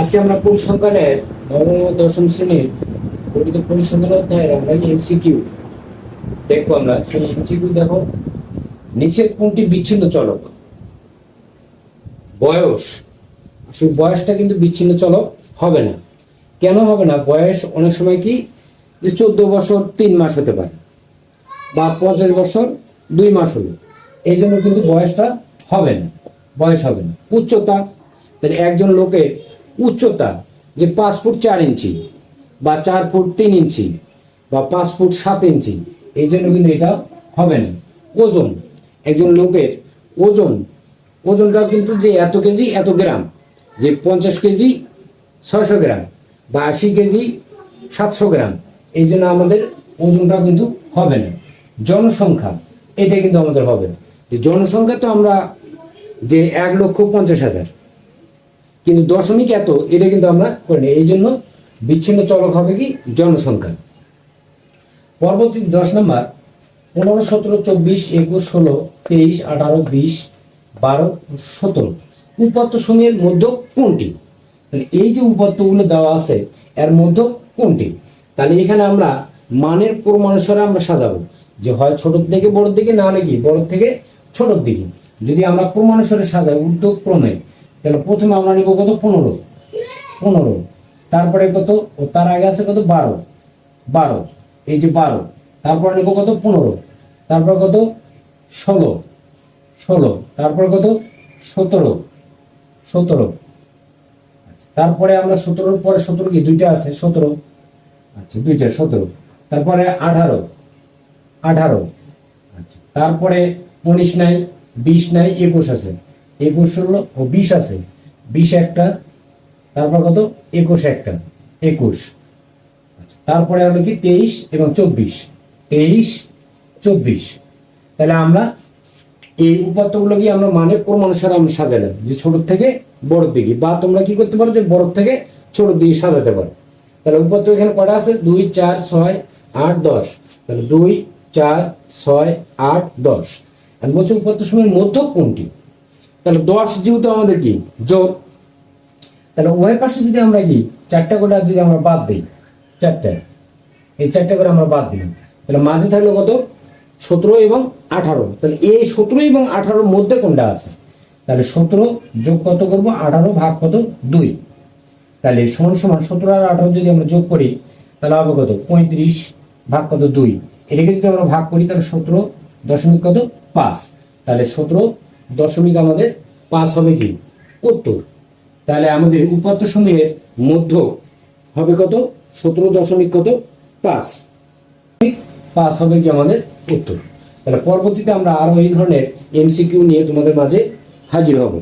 আজকে আমরা পরিসংখ্যানের নবম দশম শ্রেণির প্রকৃত পরিসংখ্যান অধ্যায়ের আমরা এমসিকিউ দেখব আমরা। সেই এমসিকিউ দেখো। নিচের কোনটি বিচ্ছিন্ন চলক। বয়স। আসলে বয়সটা কিন্তু বিচ্ছিন্ন চলক হবে না। কেন হবে না? বয়স অনেক সময় কি? যে চোদ্দ বছর তিন মাস হতে পারে বা পঞ্চাশ বছর দুই মাস হলো। এই জন্য কিন্তু বয়সটা হবে না। বয়স হবে না। উচ্চতা। তাহলে একজন লোকের উচ্চতা যে পাঁচ ফুট চার ইঞ্চি বা চার ফুট তিন ইঞ্চি বা পাঁচ ফুট সাত ইঞ্চি, এই জন্য কিন্তু এটা হবে না। ওজন, একজন লোকের ওজন ওজনটা কিন্তু যে এত কেজি, এত গ্রাম। যে পঞ্চাশ কেজি, ছয়শো গ্রাম বা আশি কেজি, সাতশো গ্রাম, এই জন্য আমাদের ওজনটা কিন্তু হবে না। জনসংখ্যা, এটা কিন্তু আমাদের হবে যে জনসংখ্যা তো আমরা যে এক লক্ষ পঞ্চাশ হাজার কিন্তু দশমিক এত, এটা কিন্তু আমরা করি এই জন্য বিচ্ছিন্ন চলক হবে কি? জনসংখ্যা। পরবর্তী দশ নম্বর, পনেরো, সতেরো, চব্বিশ, একুশ, ষোলো, তেইশ, আঠারো, বিশ, বারো, সতেরো। উপাত্ত সমূহের মধ্য কোনটি? তাহলে এই যে উপাত্তগুলো দেওয়া আছে, এর মধ্য কোনটি? তাহলে এখানে আমরা মানের ক্রমানুসারে আমরা সাজাবো। যে হয় ছোটোর থেকে বড়োর দিকে, না হলে কি? বড়োর থেকে ছোটোর দিকে। যদি আমরা ক্রমানুসারে সাজাই, উল্টো ক্রমে। তাহলে প্রথমে আমরা নিব কত? পনেরো। পনেরো। তারপরে কত? তার আগে আছে কত? বারো। বারো। এই যে বারো। তারপরে নিব কত? পনেরো। তারপর কত? ষোলো। ষোলো। তারপর কত? সতেরো। সতেরো। আচ্ছা, তারপরে আমরা সতেরোর পরে সতেরো কি? দুইটা আছে সতেরো। আচ্ছা দুইটা সতেরো। তারপরে আঠারো। আঠারো। আচ্ছা তারপরে উনিশ নাই বিশ নাই একুশ আছে। একুশ হলো ও বিশ আছে। বিশ একটা তারপর কত? একুশ একটা। একুশ। আচ্ছা, তারপরে হলো কি? তেইশ এবং চব্বিশ। তেইশ চব্বিশ। তাহলে আমরা এই উপাত্তগুলো কি আমরা মানে ক্রমানুসারে আমরা সাজালাম? যে ছোট থেকে বড় দিকে। বা তোমরা কি করতে পারো যে বড় থেকে ছোট দিকে সাজাতে পারো? তাহলে উপাত্ত এখানে কটা আছে? দুই চার ছয় আট দশ। তাহলে দুই চার ছয় আট দশ। আর বলছে উপাত্ত সময়ের মধ্য কোনটি? তাহলে দশ যেহেতু আমাদের কি? জোর। তাহলে উভয় পাশে যদি আমরা কি? চারটা করে যদি আমরা বাদ দিই, চারটা। এই চারটা করে আমরা বাদ দিলাম। তাহলে মাঝে থাকল কত? সতেরো এবং আঠারো। তাহলে এই সতেরো এবং আঠারোর মধ্যে কোনটা আছে? তাহলে সতেরো যোগ কত করব? আঠারো ভাগ কত? দুই। তাহলে সমান সমান সতেরো আর আঠারো যদি আমরা যোগ করি, তাহলে হবে কত? পঁয়ত্রিশ ভাগ কত? দুই। এটাকে যদি আমরা ভাগ করি, তাহলে সতেরো দশমিক কত? পাঁচ। তাহলে সতেরো দশমিক আমাদের পাঁচ হবে কি? উত্তর। তাহলে আমাদের উপাত্ত সমূহের মধ্য হবে কত? সতেরো দশমিক কত? পাঁচ। পাস হবে কি আমাদের? উত্তর। তাহলে পরবর্তীতে আমরা আরও এই ধরনের এমসিকিউ নিয়ে তোমাদের মাঝে হাজির হব।